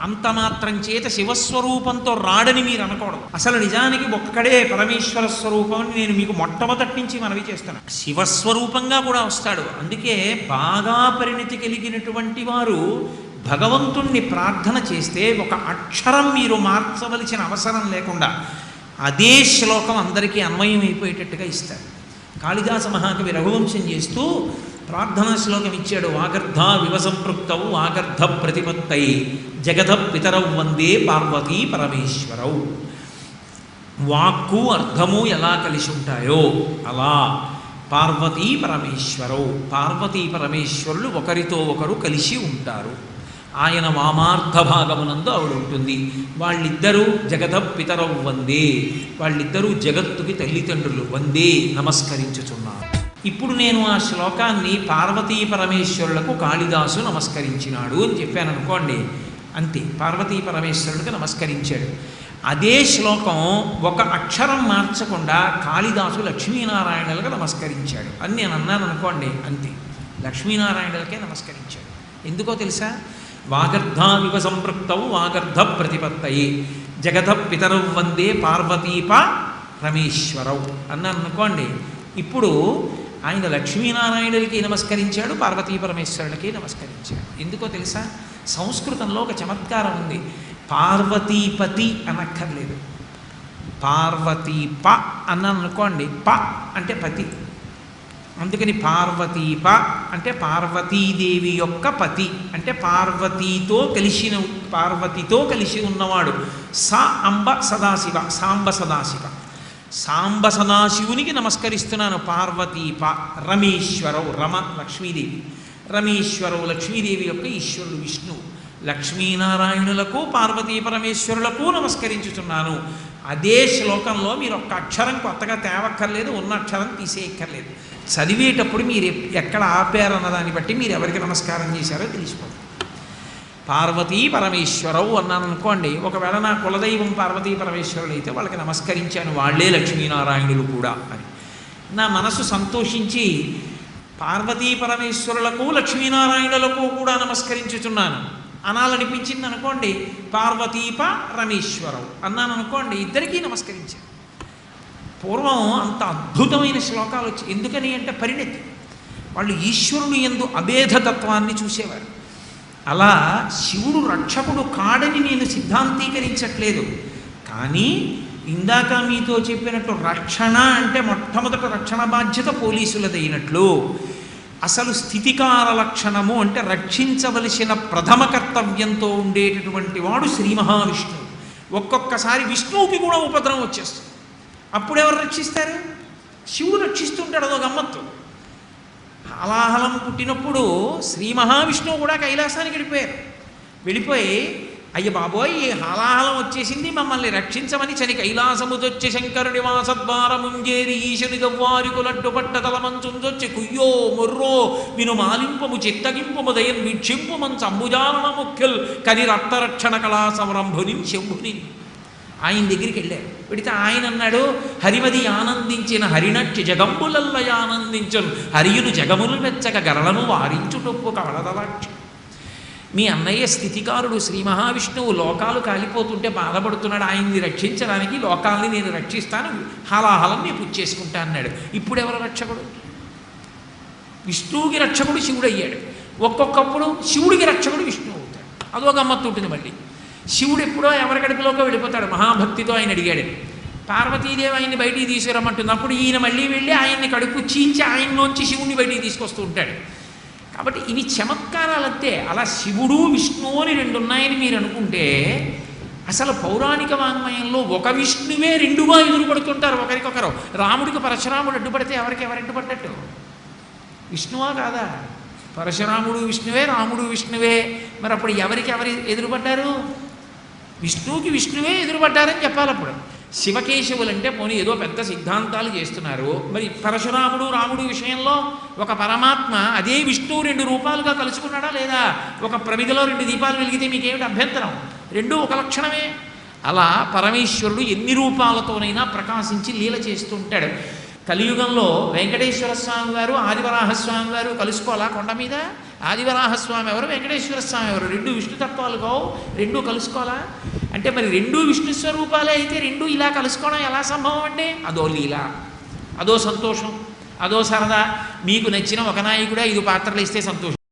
అంత మాత్రం చేత శివస్వరూపంతో రాడని మీరు అనకూడదు. అసలు నిజానికి ఒక్కడే పరమేశ్వర స్వరూపం అని నేను మీకు మొట్టమొదటి నుంచి మనవి చేస్తాను శివస్వరూపంగా కూడా వస్తాడు. అందుకే బాగా పరిణితి కలిగినటువంటి వారు భగవంతుణ్ణి ప్రార్థన చేస్తే ఒక అక్షరం మీరు మార్చవలసిన అవసరం లేకుండా అదే శ్లోకం అందరికీ అన్వయం అయిపోయేటట్టుగా ఇస్తారు. కాళిదాస మహాకవి రఘువంశం చేస్తూ ప్రార్థనా శ్లోకం ఇచ్చాడు వాగర్ధ వివసంపృక్తౌ వాగర్ధ ప్రతిపత్తై జగధ పితరౌ వందే పార్వతీ పరమేశ్వరౌ. వాక్కు అర్థము ఎలా కలిసి ఉంటాయో అలా పార్వతీ పరమేశ్వరౌ పార్వతీ పరమేశ్వరులు ఒకరితో ఒకరు కలిసి ఉంటారు. ఆయన వామార్థ భాగమునందు ఆవిడ ఉంటుంది. వాళ్ళిద్దరూ జగత పితరం వందే వాళ్ళిద్దరూ జగత్తుకి తల్లిదండ్రులు వందే నమస్కరించుచున్నారు. ఇప్పుడు నేను ఆ శ్లోకాన్ని పార్వతీ పరమేశ్వరులకు కాళిదాసు నమస్కరించినాడు అని చెప్పాను అనుకోండి. అంతే పార్వతీ పరమేశ్వరుడికి నమస్కరించాడు. అదే శ్లోకం ఒక అక్షరం మార్చకుండా కాళిదాసు లక్ష్మీనారాయణులకు నమస్కరించాడు. అని నేను అన్నాను అనుకోండి అంతే. లక్ష్మీనారాయణులకే నమస్కరించాడు. ఎందుకో తెలుసా? వాగర్ధావివ సంపృక్తౌ వాగర్ధ ప్రతిపత్తయి. జగధ పితరం వందే పార్వతీప రమేశ్వరవు అన్నాను అనుకోండి. ఇప్పుడు ఆయన లక్ష్మీనారాయణుడికి నమస్కరించాడు పార్వతీ పరమేశ్వరుడికి నమస్కరించాడు. ఎందుకో తెలుసా? సంస్కృతంలో ఒక చమత్కారం ఉంది. పార్వతీపతి అనక్కర్లేదు. పార్వతీప అన్నాను అనుకోండి ప అంటే పతి. అందుకని పార్వతీప అంటే పార్వతీదేవి యొక్క పతి. అంటే పార్వతీతో కలిసిన పార్వతితో కలిసి ఉన్నవాడు. స అంబ సదాశివ సాంబ సదాశివ. సాంబ సదాశివునికి నమస్కరిస్తున్నాను పా రమేశ్వరవు రమ లక్ష్మీదేవి. రమేశ్వరవు లక్ష్మీదేవి యొక్క ఈశ్వరుడు విష్ణువు లక్ష్మీనారాయణులకు పార్వతీ పరమేశ్వరులకు నమస్కరించుతున్నాను అదే శ్లోకంలో మీరు ఒక్క అక్షరం కొత్తగా తేవక్కర్లేదు ఉన్న అక్షరం తీసేయక్కర్లేదు. చదివేటప్పుడు మీరు ఎక్కడ ఆపారన్న దాన్ని బట్టి మీరు ఎవరికి నమస్కారం చేశారో తెలిసిపోతుంది. పార్వతీ పరమేశ్వరవు అన్నాను అనుకోండి ఒకవేళ నా కులదైవం పార్వతీ పరమేశ్వరులు అయితే వాళ్ళకి నమస్కరించాను వాళ్ళే లక్ష్మీనారాయణులు కూడా అని. నా మనసు సంతోషించి పార్వతీ పరమేశ్వరులకు లక్ష్మీనారాయణులకు కూడా నమస్కరించుచున్నాను. అనాలనిపించింది అనుకోండి పార్వతీప రమేశ్వరవు అన్నాను అనుకోండి ఇద్దరికీ నమస్కరించాను పూర్వం అంత అద్భుతమైన శ్లోకాలు వచ్చి ఎందుకని అంటే పరిణతి. వాళ్ళు ఈశ్వరుని ఎందు అభేదతత్వాన్ని చూసేవారు. అలా శివుడు రక్షకుడు కాడని నేను సిద్ధాంతీకరించట్లేదు. కానీ ఇందాక మీతో చెప్పినట్టు రక్షణ అంటే మొట్టమొదట రక్షణ బాధ్యత పోలీసులదైనట్లు. అసలు స్థితికార లక్షణము అంటే రక్షించవలసిన ప్రథమ కర్తవ్యంతో ఉండేటటువంటి వాడు శ్రీ మహావిష్ణువు. ఒక్కొక్కసారి విష్ణువుకి కూడా ఉపద్రవం వచ్చేస్తుంది. అప్పుడు ఎవరు రక్షిస్తారు? శివుడు రక్షిస్తుంటాడు అదో గమ్మత్తు. హలాహలం పుట్టినప్పుడు శ్రీ మహావిష్ణువు కూడా కైలాసానికి వెళ్ళిపోయారు. వెళ్ళిపోయి అయ్య బాబోయ్ ఈ హలాహలం వచ్చేసింది మమ్మల్ని రక్షించమని చని కైలాసముదొచ్చి శంకరుడి వాసద్వారముంజేరి ఈశని గవ్వారికులడ్డు పట్ట తలమంచుందొచ్చి కుయ్యో మొర్రో విను మాలింపము చిత్తగింపము దయం వీక్షింపు మంచు అంబుజారణ ముఖ్యుల్ కని రక్తరక్షణ కళా సంరంభుని శంభుని. ఆయన దగ్గరికి వెళ్ళారు. పెడితే ఆయన అన్నాడు హరిమది ఆనందించిన హరినట్టి జగంబులల్ల ఆనందించను. హరియులు జగములు మెచ్చక గరళను వారించుటొప్పు కవలదలాక్షి మీ అన్నయ్య స్థితికారుడు శ్రీ మహావిష్ణువు లోకాలు కాలిపోతుంటే బాధపడుతున్నాడు. ఆయన్ని రక్షించడానికి లోకాల్ని నేను రక్షిస్తాను. హలాహలం నేను పుచ్చేసుకుంటా అన్నాడు. ఇప్పుడు ఎవరు రక్షకుడు? విష్ణువుకి రక్షకుడు శివుడు అయ్యాడు ఒక్కొక్కప్పుడు శివుడికి రక్షకుడు విష్ణువు అవుతాడు. అదో గమ్మత్తు ఉంటుంది మళ్ళీ. శివుడు ఎప్పుడో ఎవరి గడిపిలోకి వెళ్ళిపోతాడు. మహాభక్తితో ఆయన అడిగాడు పార్వతీదేవి ఆయన్ని బయటికి తీసుకురమ్మంటుంది. అప్పుడు ఈయన మళ్ళీ వెళ్ళి ఆయన్ని కడుపు చీల్చి ఆయనలోంచి శివుణ్ణి బయటికి తీసుకొస్తూ ఉంటాడు. కాబట్టి ఇవి చమత్కారాలంతే. అలా శివుడు విష్ణు అని రెండు ఉన్నాయని మీరు అనుకుంటే అసలు పౌరాణిక వాంగ్మయంలో ఒక విష్ణువే రెండుగా ఎదురుపడుతుంటారు. ఒకరికొకరు. రాముడికి పరశురాముడు అడ్డుపడితే ఎవరికి ఎవరు అడ్డుపడ్డట్టు విష్ణువా కాదా? పరశురాముడు విష్ణువే రాముడు విష్ణువే. మరి అప్పుడు ఎవరికి ఎవరు ఎదురుపడ్డారు? విష్ణువుకి విష్ణువే ఎదురుపడ్డారని చెప్పాలి అప్పుడు. శివకేశవులు అంటే పోనీ ఏదో పెద్ద సిద్ధాంతాలు చేస్తున్నారు. మరి పరశురాముడు రాముడు విషయంలో ఒక పరమాత్మ అదే విష్ణువు రెండు రూపాలుగా కలుసుకున్నాడా లేదా? ఒక ప్రమిదిలో రెండు దీపాలు వెలిగితే మీకేమిటి అభ్యంతరం? రెండూ ఒక లక్షణమే. అలా పరమేశ్వరుడు ఎన్ని రూపాలతోనైనా ప్రకాశించి లీల చేస్తుంటాడు కలియుగంలో వెంకటేశ్వర స్వామి వారు ఆదివరాహ స్వామి వారు కలుసుకోవాలా కొండ మీద? ఆదివరాహస్వామి ఎవరు? వెంకటేశ్వర స్వామి ఎవరు? రెండు విష్ణు తత్వాలు కావు రెండు కలుసుకోవాలా? అంటే మరి రెండు విష్ణు స్వరూపాలే అయితే రెండు ఇలా కలుసుకోవడం ఎలా సంభవం అంటే అదో లీల అదో సంతోషం అదో సరదా. మీకు నచ్చిన ఒక నాయకుడే ఐదు పాత్రలు ఇస్తే సంతోషం.